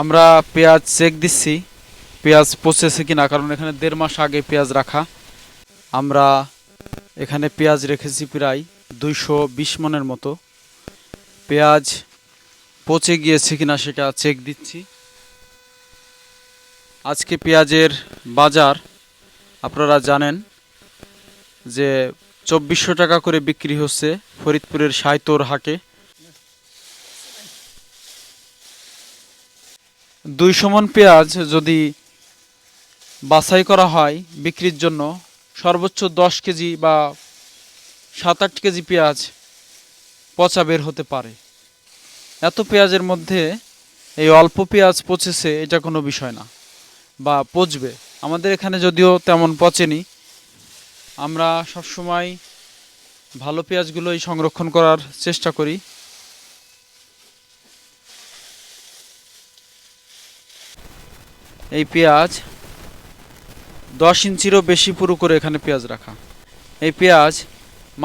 আমরা পেঁয়াজ চেক দিচ্ছি। পেঁয়াজ পচেছে কি না কারণ এখানে দেড় মাস আগে পেঁয়াজ রাখা। আমরা এখানে পেঁয়াজ রেখেছি প্রায় দুইশো বিশ মনের মতো। পেঁয়াজ পচে গিয়েছে কিনা সেটা চেক দিচ্ছি। আজকে পেঁয়াজের বাজার আপনারা জানেন যে চব্বিশশো টাকা করে বিক্রি হচ্ছে ফরিদপুরের সাইতোর হাটে। দুইশো মন পেঁয়াজ যদি বাছাই করা হয় বিক্রির জন্য সর্বোচ্চ দশ কেজি বা সাত আট কেজি পেঁয়াজ পচা বের হতে পারে। এত পেঁয়াজের মধ্যে এই অল্প পেঁয়াজ পচেছে এটা কোনো বিষয় না বা পচবে। আমাদের এখানে যদিও তেমন পচেনি। আমরা সবসময় ভালো পেঁয়াজগুলোই সংরক্ষণ করার চেষ্টা করি। এই পেঁয়াজ দশ ইঞ্চিরও বেশি পুরো করে এখানে পেঁয়াজ রাখা। এই পেঁয়াজ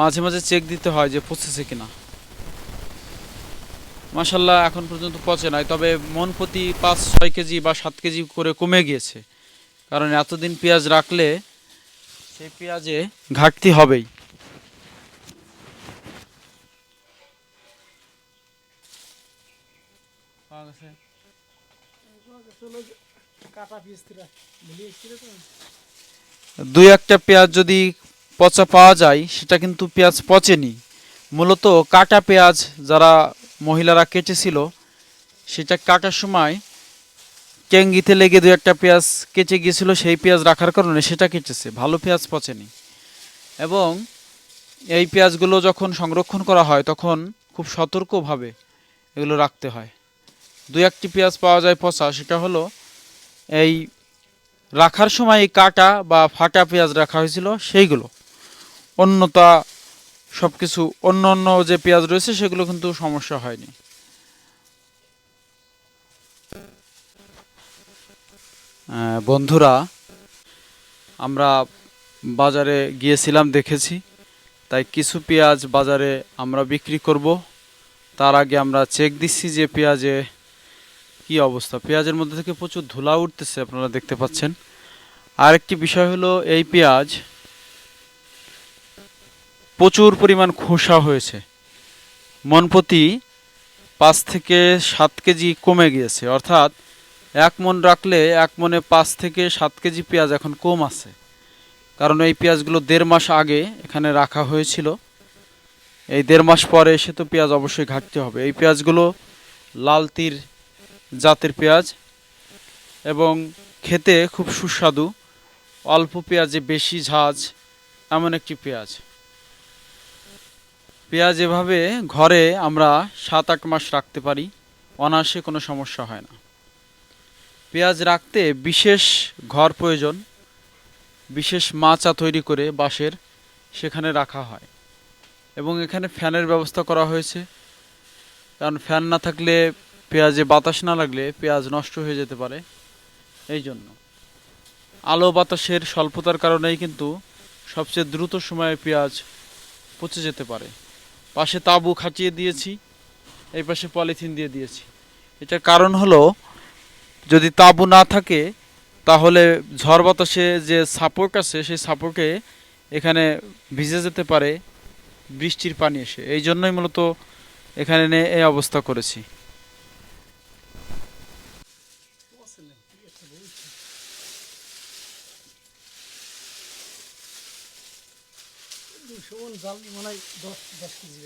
মাঝে মাঝে চেক দিতে হয় যে পচেছে কিনা। মাসাল্লাহ এখন পর্যন্ত পচে নাই, তবে মন প্রতি পাঁচ, ছয় কেজি বা সাত কেজি করে কমে গিয়েছে। কারণ এতদিন পেঁয়াজ রাখলে সেই পেঁয়াজে ঘাটতি হবেই। ছিল তো দুই একটা পেঁয়াজ যদি পচা পাওয়া যায়, সেটা কিন্তু পেঁয়াজ পচেনি। মূলত কাটা পেঁয়াজ যারা মহিলারা কেটেছিল, সেটা কাটার সময় কেঙ্গিতে লেগে দু একটা পেঁয়াজ কেটে গিয়েছিল, সেই পেঁয়াজ রাখার কারণে সেটা কেটেছে। ভালো পেঁয়াজ পচেনি। এবং এই পেঁয়াজগুলো যখন সংরক্ষণ করা হয়, তখন খুব সতর্কভাবে এগুলো রাখতে হয়। দু একটি পেঁয়াজ পাওয়া যায় পচা, সেটা হলো এই রাখার সময় কাটা বা ফাটা পেঁয়াজ রাখা হয়েছিল, সেইগুলো। অন্যতা সব কিছু অন্য অন্য যে পেঁয়াজ রয়েছে, সেগুলো কিন্তু সমস্যা হয়নি। বন্ধুরা, আমরা বাজারে গিয়েছিলাম, দেখেছি। তাই কিছু পেঁয়াজ বাজারে আমরা বিক্রি করব। তার আগে আমরা চেক দিচ্ছি যে পেঁয়াজে কি অবস্থা? পেঁয়াজের মধ্যে থেকে প্রচুর ধুলা উঠতেছে, আপনারা দেখতে পাচ্ছেন। আরেকটি বিষয় হলো, এই পেঁয়াজ প্রচুর পরিমাণ খোসা হয়েছে। মন প্রতি পাঁচ থেকে সাত কেজি কমে গিয়েছে। অর্থাৎ এক মন রাখলে এক মনে পাঁচ থেকে সাত কেজি পেঁয়াজ এখন কম আছে। কারণ এই পেঁয়াজগুলো দেড় মাস আগে এখানে রাখা হয়েছিল। এই দেড় মাস পরে এসে তো পেঁয়াজ অবশ্যই ঘাটতে হবে। এই পেঁয়াজগুলো লাল তীর জাতের পেঁয়াজ এবং খেতে খুব সুস্বাদু। অল্প পেঁয়াজে বেশি ঝাঁজ, এমন একটি পেঁয়াজ। পেঁয়াজ এভাবে ঘরে আমরা সাত আট মাস রাখতে পারি, অনায়াসে কোনো সমস্যা হয় না। পেঁয়াজ রাখতে বিশেষ ঘর প্রয়োজন, বিশেষ মাচা তৈরি করে বাঁশের সেখানে রাখা হয় এবং এখানে ফ্যানের ব্যবস্থা করা হয়েছে। কারণ ফ্যান না থাকলে পেঁয়াজে বাতাস না লাগলে পেঁয়াজ নষ্ট হয়ে যেতে পারে। এই জন্য আলো বাতাসের স্বল্পতার কারণেই কিন্তু সবচেয়ে দ্রুত সময়ে পেঁয়াজ পচে যেতে পারে। পাশে তাঁবু খাঁচিয়ে দিয়েছি, এই পাশে পলিথিন দিয়ে দিয়েছি। এটার কারণ হলো, যদি তাঁবু না থাকে, তাহলে ঝড় বাতাসে যে সাপোর্ট আছে, সেই সাপোর্টে এখানে ভিজে যেতে পারে, বৃষ্টির পানি এসে। এই জন্যই মূলত এখানে এই অবস্থা করেছি। বসলেন কি একটা বলছে দুশো মন জাল মনে হয় দশ দশ কেজি